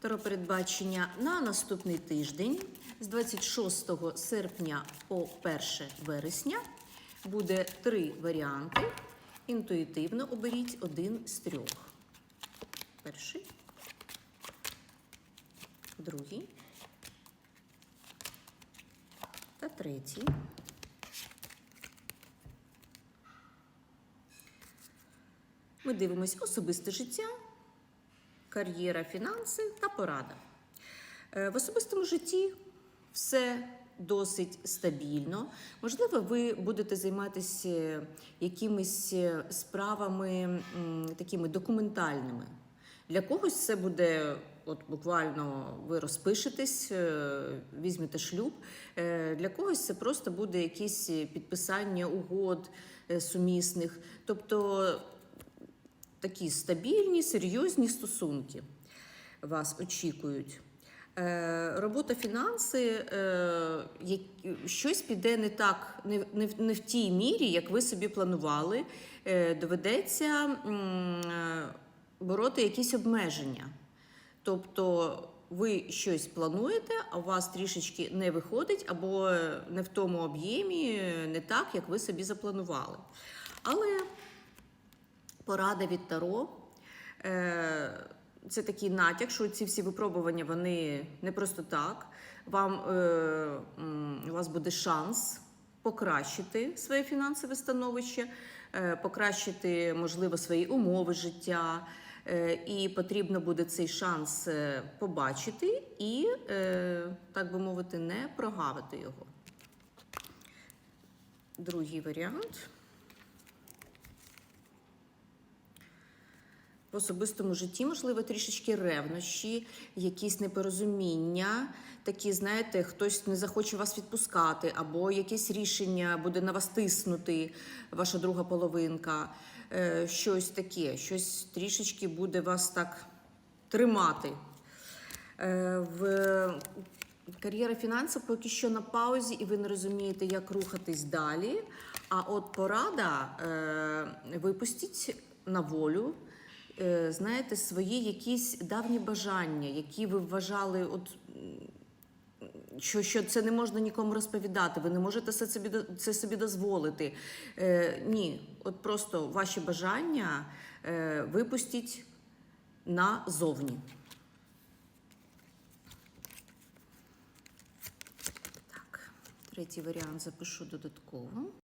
Передбачення на наступний тиждень з 26 серпня по 1 вересня буде три варіанти. Інтуїтивно оберіть один з трьох. Перший, другий та третій. Ми дивимось особисте життя, кар'єра, фінанси та порада. Е, В особистому житті все досить стабільно. Можливо, ви будете займатися якимись е, справами такими документальними. Для когось це буде, от буквально ви розпишетесь, е, візьмете шлюб. Для когось це просто буде якісь підписання угод сумісних. Тобто такі стабільні, серйозні стосунки вас очікують. Е, Робота фінанси, е, щось піде не так, не, в- тій мірі, як ви собі планували. Е, Доведеться бороти якісь обмеження. Тобто ви щось плануєте, а у вас трішечки не виходить, або не в тому об'ємі, не так, як ви собі запланували. Але порада від Таро. Е, Це такий натяк, що ці всі випробування вони не просто так. Вам, е, у вас буде шанс покращити своє фінансове становище, е, покращити, можливо, свої умови життя. І потрібно буде цей шанс побачити і, так би мовити, не прогавити його. Другий варіант. В особистому житті, можливо, трішечки ревнощі, якісь непорозуміння, такі, знаєте, хтось не захоче вас відпускати, або якесь рішення буде на вас тиснути, ваша друга половинка, е, щось таке, щось трішечки буде вас так тримати. Е, В кар'єра фінансів поки що на паузі, і ви не розумієте, як рухатись далі. А от порада е, випустіть на волю. Е, Знаєте, свої якісь давні бажання, які ви вважали, от що, що це не можна нікому розповідати, ви не можете це собі, це собі дозволити. Е, ні, от просто ваші бажання е, випустіть назовні. Так, третій варіант запишу додатково.